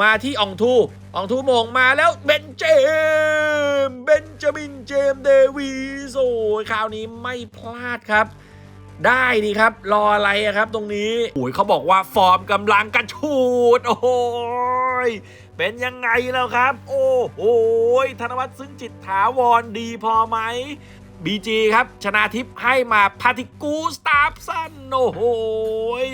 มาที่อองทูอองทูมงมาแล้วเบนเจมเบนจามินเจมเดวิสโอ้ยคราวนี้ไม่พลาดครับ ได้ดีครับ รออะไรครับตรงนี้โอ้ยเขาบอกว่าฟอร์มกำลังกระชูด โอ้ยเป็นยังไงแล้วครับ โอ้โหยธนวัฒน์ซึ่งจิตถาวรดีพอไหมบีจีครับ ชนะทิพย์ให้มาพาติกูสตาฟสันโอ้โหย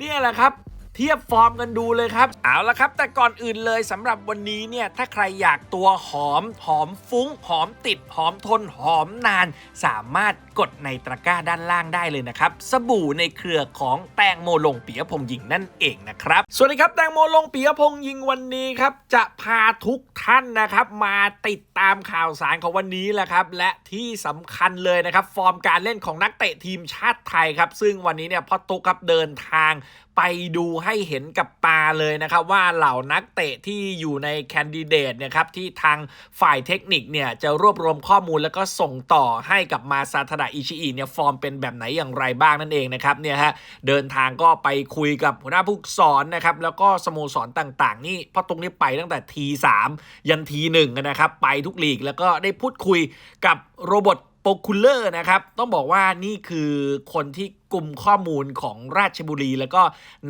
นี่แหละครับ เทียบฟอร์มกันดูเลยครับ เอาละครับ แต่ก่อนอื่นเลยสำหรับวันนี้เนี่ยถ้าใครอยากตัวหอมหอมฟุ้ง หอมติดหอมทนหอมนาน สามารถกดในตะกร้าด้านล่างได้เลยนะครับ สบู่ในเครือของแตงโมลงปิยพงษ์ยิงนั่นเองนะครับ สวัสดีครับแตงโมลงปิยพงษ์ยิงวันนี้ครับ จะพาทุกท่านนะครับ มาติดตามข่าวสารของวันนี้แหละครับ และที่สำคัญเลยนะครับ ฟอร์มการเล่นของนักเตะทีมชาติไทยครับ ซึ่งวันนี้เนี่ยพ่อตุ๊กครับเดินทางไปดูให้เห็นกับตาเลยนะครับ ว่าเหล่านักเตะที่อยู่ในแคนดิเดตเนี่ยครับที่ทางฝ่ายเทคนิคเนี่ยจะรวบรวมข้อมูลแล้วก็ส่งต่อให้กับมาซาทดะอิชิอิเนี่ยฟอร์มเป็นแบบไหนอย่างไรบ้างนั่นเองนะครับเนี่ยฮะเดินทางก็ไปคุยกับหัวหน้าผู้สอนนะครับแล้วก็สโมสรต่างๆ นี่พ่อตรงนี้ไปตั้งแต่ทีสามยันทีหนึ่งนะครับไปทุกลีกแล้วก็ได้พูดคุยกับโรบอท โปคูลเลอร์นะครับ ต้องบอกว่านี่คือคนที่กลุ่มข้อมูลของราชบุรี แล้วก็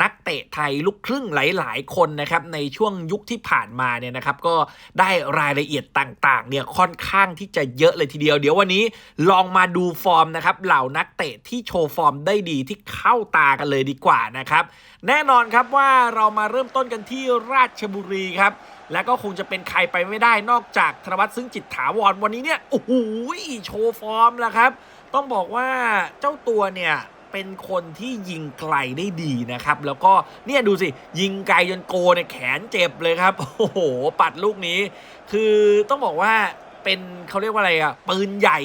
นักเตะไทยลูกครึ่งหลาย ๆ คนนะครับ ในช่วงยุคที่ผ่านมาเนี่ยนะครับ ก็ได้รายละเอียดต่าง ๆ เนี่ยค่อนข้างที่จะเยอะเลยทีเดียว เดี๋ยววันนี้ลองมาดูฟอร์มนะครับเหล่านักเตะที่โชว์ฟอร์มได้ดีที่เข้าตากันเลยดีกว่านะครับ แน่นอนครับว่าเรามาเริ่มต้นกันที่ราชบุรีครับ แล้วก็คงจะเป็นใครไปไม่ได้นอกจากธนวัฒน์ซึ่งจิตถาวรวันนี้เนี่ยโอ้โหโชว์ฟอร์มแล้วครับ ต้องบอกว่าเจ้าตัวเนี่ยเป็นคนที่ยิงไกลได้ดีนะครับ แล้วก็เนี่ยดูสิ ยิงไกลจนโกเนี่ยแขนเจ็บเลยครับ โอ้โห ปัดลูกนี้ คือต้องบอกว่าเป็นเขาเรียกว่าอะไรอะปืนใหญ่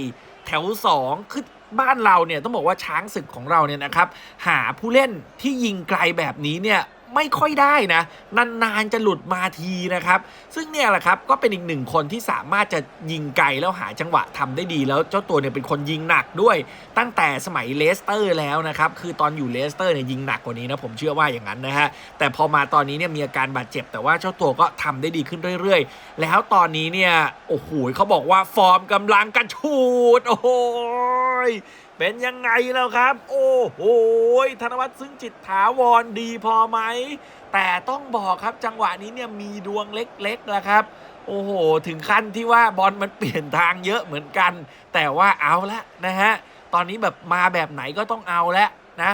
แถวสองคือบ้านเราเนี่ยต้องบอกว่าช้างศึกของเราเนี่ยนะครับ หาผู้เล่นที่ยิงไกลแบบนี้เนี่ย ไม่ค่อยได้นะ นานๆจะหลุดมาทีนะครับ ซึ่งเนี่ยแหละครับก็เป็นอีกหนึ่งคนที่สามารถจะยิงไกลแล้วหาจังหวะทำได้ดีแล้วเจ้าตัวเนี่ยเป็นคนยิงหนักด้วย ตั้งแต่สมัยเลสเตอร์แล้วนะครับคือตอนอยู่เลสเตอร์เนี่ยยิงหนักกว่านี้นะผมเชื่อว่าอย่างนั้นนะฮะแต่พอมาตอนนี้เนี่ยมีอาการบาดเจ็บ แต่ว่าเจ้าตัวก็ทำได้ดีขึ้นเรื่อย ๆ แล้วตอนนี้เนี่ยโอ้โหเขาบอกว่าฟอร์มกำลังกระชูดโอ้โหย เป็นยังไงแล้วครับ โอ้โหธนวัฒน์ซึ่งจิตถาวรดีพอไหม แต่ต้องบอกครับจังหวะนี้เนี่ยมีดวงเล็กๆนะครับ โอ้โห ถึงขั้นที่ว่าบอลมันเปลี่ยนทางเยอะเหมือนกัน แต่ว่าเอาละนะฮะ ตอนนี้แบบมาแบบไหนก็ต้องเอาแล้วนะ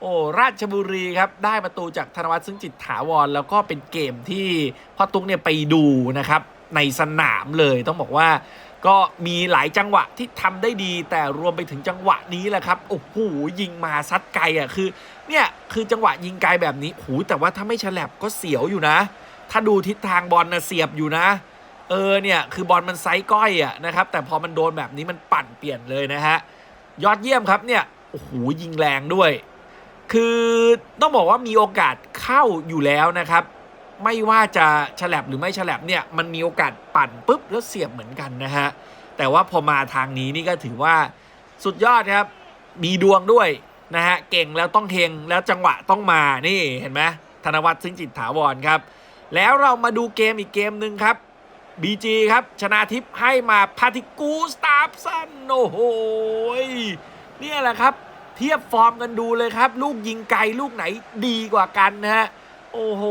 โอ้ราชบุรีครับ ได้ประตูจากธนวัฒน์ซึ่งจิตถาวร แล้วก็เป็นเกมที่พ่อตุ๊กเนี่ยไปดูนะครับในสนามเลยต้องบอกว่า ก็มีหลายจังหวะที่ทำได้ดี แต่รวมไปถึงจังหวะนี้แหละครับโอ้โหยิงมาซัดไกลอะคือ เนี่ยคือจังหวะยิงไกลแบบนี้โหแต่ว่าถ้าไม่ฉลับก็เสียวอยู่นะ ถ้าดูทิศทางบอลนะเสียบอยู่นะ เออเนี่ยคือบอลมันไซส์ก้อยอะนะครับแต่พอมันโดนแบบนี้มันปั่นเปลี่ยนเลยนะฮะยอดเยี่ยมครับเนี่ยโอ้โหยิงแรงด้วย คือต้องบอกว่ามีโอกาสเข้าอยู่แล้วนะครับ ไม่ว่าจะฉลับหรือไม่ฉลับเนี่ยมันมีโอกาสปั่นปุ๊บแล้วเสียบเหมือนกันนะฮะแต่ว่าพอมาทางนี้นี่ก็ถือว่าสุดยอดครับ มีดวงด้วยนะฮะเก่งแล้วต้องเฮงแล้วจังหวะต้องมานี่เห็นไหมธนวัฒน์ซึ่งจิตถาวรครับ แล้วเรามาดูเกมอีกเกมหนึ่งครับ BG ครับชนะทิพย์ให้มาพาติกูสตาฟสันโอ้โหเนี่ยแหละครับ เทียบฟอร์มกันดูเลยครับ ลูกยิงไกลลูกไหนดีกว่ากันนะฮะ โอ้โห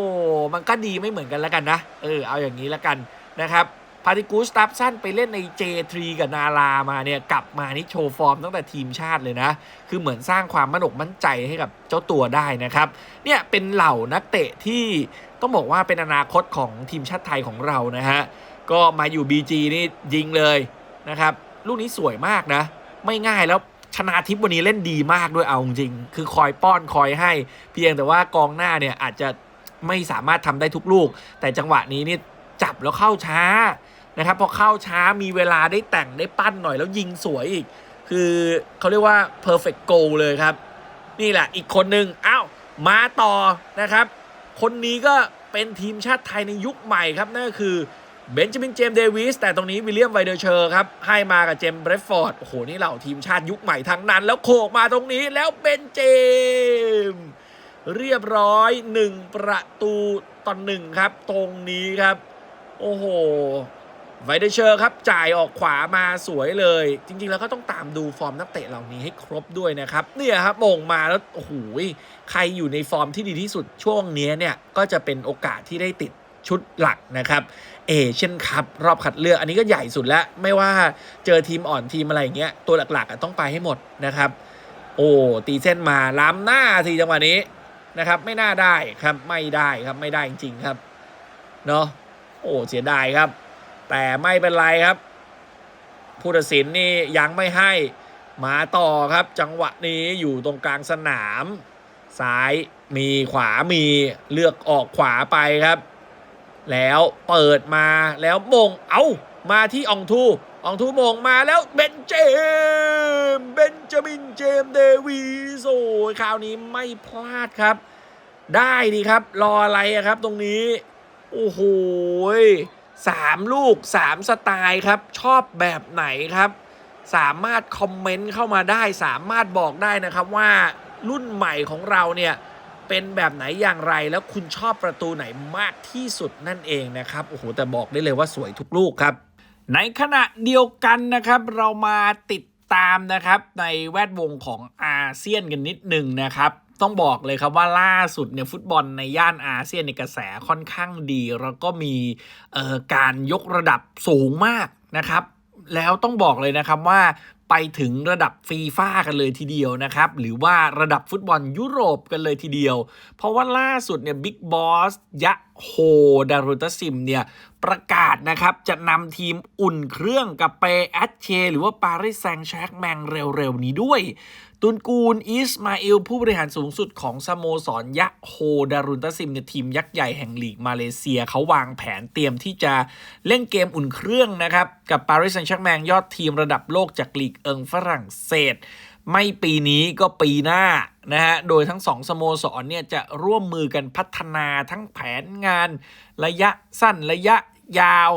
มันก็ดีไม่เหมือนกันแล้วกันนะ เออ เอาอย่างนี้แล้วกันนะครับ พาติกูสตัฟสั้นไปเล่นใน J3 กับนารามาเนี่ย กลับมานี่โชว์ฟอร์มตั้งแต่ทีมชาติเลยนะ คือเหมือนสร้างความมั่นอกมั่นใจให้กับเจ้าตัวได้นะครับ เนี่ยเป็นเหล่านักเตะที่ต้องบอกว่าเป็นอนาคตของทีมชาติไทยของเรานะฮะ ก็มาอยู่ BG นี่ยิงเลยนะครับ ลูกนี้สวยมากนะ ไม่ง่ายแล้วชนาทิพย์วันนี้เล่นดีมากด้วยเอาจริง คือคอยป้อนคอยให้ เพียงแต่ว่ากองหน้าเนี่ยอาจจะ ไม่สามารถทำได้ทุกลูก แต่จังหวะนี้นี่จับแล้วเข้าช้านะครับพอเข้าช้ามีเวลาได้แต่งได้ปั้นหน่อยแล้วยิงสวยอีก คือเขาเรียกว่า perfect goal เลยครับ นี่แหละอีกคนหนึ่งอ้าวมาต่อนะครับ คนนี้ก็เป็นทีมชาติไทยในยุคใหม่ครับ นั่นก็คือเบนจามินเจมส์เดวิสแต่ตรงนี้วิลเลียมไวเดอร์เชอร์ครับ ให้มากับเจมส์เบรดฟอร์ด โอ้โห นี่เหล่าทีมชาติยุคใหม่ทั้งนั้น แล้วโขกมาตรงนี้แล้วเป็นเจมส์ เรียบร้อย 1 ประตูต่อหนึ่งครับ ตรงนี้ครับ โอ้โหไวเดเชอร์ครับจ่ายออกขวามาสวยเลย จริง ๆ แล้วก็ต้องตามดูฟอร์มนักเตะเหล่านี้ให้ครบด้วยนะครับ เนี่ยครับมงมาแล้วโอ้โหใครอยู่ในฟอร์มที่ดีที่สุดช่วงนี้เนี่ย ก็จะเป็นโอกาสที่ได้ติดชุดหลักนะครับเอเช่นครับ รอบคัดเลือกอันนี้ก็ใหญ่สุดแล้ว ไม่ว่าเจอทีมอ่อนทีมอะไรอย่างเงี้ยตัวหลักๆต้องไปให้หมดนะครับ โอ้ตีเส้นมาล้ำหน้าทีจังหวะนี้ นะครับ ไม่น่าได้ครับไม่ได้ครับไม่ได้จริงๆครับเนาะโอ้เสียดายครับ แต่ไม่เป็นไรครับ ผู้ตัดสินนี่ยังไม่ให้มาต่อครับ จังหวะนี้อยู่ตรงกลางสนาม ซ้ายมีขวามีเลือกออกขวาไปครับ แล้วเปิดมาแล้วมงเอามาที่อองทู อองทูมงมาแล้วเบนเจมส์เบนจามินเจมส์เดวิสโอ้คราวนี้ไม่พลาดครับ ได้ดีครับ รออะไระครับตรงนี้ โอ้โหสามลูกสามสไตล์ครับ ชอบแบบไหนครับ สามารถคอมเมนต์เข้ามาได้ สามารถบอกได้นะครับว่ารุ่นใหม่ของเราเนี่ยเป็นแบบไหนอย่างไรแล้วคุณชอบประตูไหนมากที่สุดนั่นเองนะครับ โอ้โห แต่บอกได้เลยว่าสวยทุกลูกครับ ในขณะเดียวกันนะครับเรามาติดตามนะครับในแวดวงของอาเซียนกันนิดหนึ่งนะครับต้องบอกเลยครับว่าล่าสุดเนี่ยฟุตบอลในย่านอาเซียนในกระแสค่อนข้างดี แล้วก็มีการยกระดับสูงมากนะครับ แล้วต้องบอกเลยนะครับว่า ไปถึงระดับฟีฟ่ากันเลยทีเดียวนะครับ หรือว่าระดับฟุตบอลยุโรปกันเลยทีเดียว เพราะว่าล่าสุดเนี่ยบิ๊กบอสยะโฮดารุตซิมเนี่ยประกาศนะครับ จะนำทีมอุ่นเครื่องกับเปแอตเช หรือว่าปารีสแซงต์แชร์กแมงเร็วๆ นี้ด้วย ตุนกูลอิสมาอิลผู้บริหารสูงสุดของสโมสรยะโฮดารุนตซิมเนี่ยทีมยักษ์ใหญ่แห่งลีกมาเลเซียเขาวางแผนเตรียมที่จะเล่นเกมอุ่นเครื่องนะครับ กับปารีสแซงต์แชร์แมงยอดทีมระดับโลกจากลีกเอิงฝรั่งเศส ไม่ปีนี้ก็ปีหน้านะฮะโดยทั้งสองสโมสรเนี่ยจะร่วมมือกันพัฒนาทั้งแผนงาน ระยะสั้นระยะยาว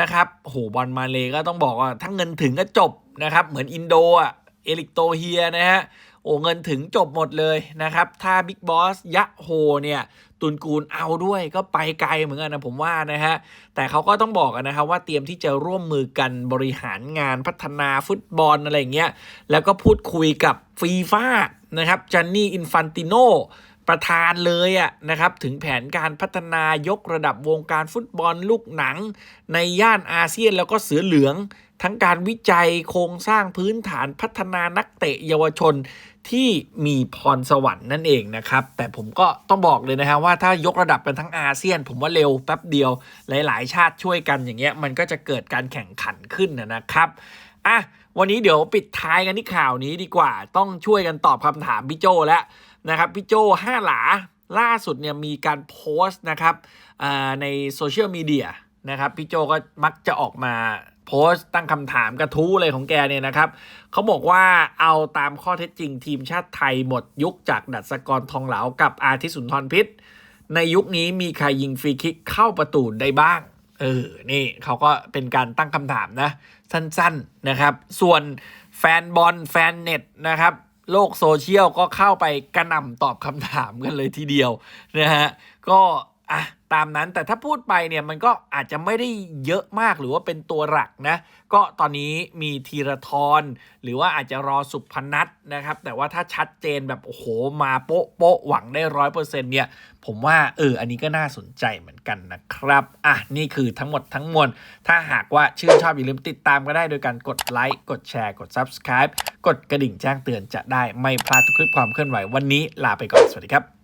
นะครับโหบอลมาเลก็ต้องบอกว่าถ้าเงินถึงก็จบนะครับเหมือนอินโดอะ เอลิกโตเฮียนะฮะโอ้เงินถึงจบหมดเลยนะครับ ถ้าบิ๊กบอสยะโฮเนี่ยตุนกูลเอาด้วยก็ไปไกลเหมือนกันนะผมว่านะฮะ แต่เขาก็ต้องบอกกันนะครับว่าเตรียมที่จะร่วมมือกันบริหารงานพัฒนาฟุตบอลอะไรเงี้ย แล้วก็พูดคุยกับฟีฟ่านะครับจันนี่อินฟันติโน ประธานเลยอะนะครับถึงแผนการพัฒนายกระดับวงการฟุตบอลลูกหนัง ในย่านอาเซียนแล้วก็เสือเหลือง ทั้งการวิจัยโครงสร้างพื้นฐานพัฒนานักเตะเยาวชนที่มีพรสวรรค์นั่นเองนะครับ แต่ผมก็ต้องบอกเลยนะฮะว่าถ้ายกระดับกันทั้งอาเซียน ผมว่าเร็วแป๊บเดียวหลาย ๆ ชาติช่วยกันอย่างเงี้ยมันก็จะเกิดการแข่งขันขึ้นนะนะครับอะวันนี้เดี๋ยวปิดท้ายกันที่ข่าวนี้ดีกว่า ต้องช่วยกันตอบคำถามพี่โจแล้ว นะครับพี่โจห้าหลาล่าสุดเนี่ยมีการโพสต์นะครับในโซเชียลมีเดียนะครับพี่โจก็มักจะออกมาโพสต์ตั้งคำถามกระทู้เลยของแกเนี่ยนะครับเขาบอกว่าเอาตามข้อเท็จจริงทีมชาติไทยหมดยุคจากดัชกรทองเหลากับอาทิสุนทรพิษ ในยุคนี้มีใครยิงฟรีคิกเข้าประตูได้บ้างเออนี่เขาก็เป็นการตั้งคำถามนะ สั้นๆนะครับ ส่วนแฟนบอลแฟนเน็ตนะครับ โลกโซเชียลก็เข้าไปกระหน่ำตอบคำถามกันเลยทีเดียวนะฮะก็ อะตามนั้นแต่ถ้าพูดไปเนี่ยมันก็อาจจะไม่ได้เยอะมากหรือว่าเป็นตัวหลักนะ ก็ตอนนี้มีธีรทรหรือว่าอาจจะรอสุพนัทนะครับ แต่ว่าถ้าชัดเจนแบบโอ้โหมาโป๊ะโป๊ะหวังได้ร้อยเปอร์เซ็นต์เนี่ย ผมว่าเอออันนี้ก็น่าสนใจเหมือนกันนะครับอะนี่คือทั้งหมดทั้งมวลถ้าหากว่าชื่นชอบอย่าลืมติดตามก็ได้โดยการกดไลค์กดแชร์กด Subscribe กดกระดิ่งแจ้งเตือนจะได้ไม่พลาดทุกคลิปความเคลื่อนไหววันนี้ลาไปก่อนสวัสดีครับ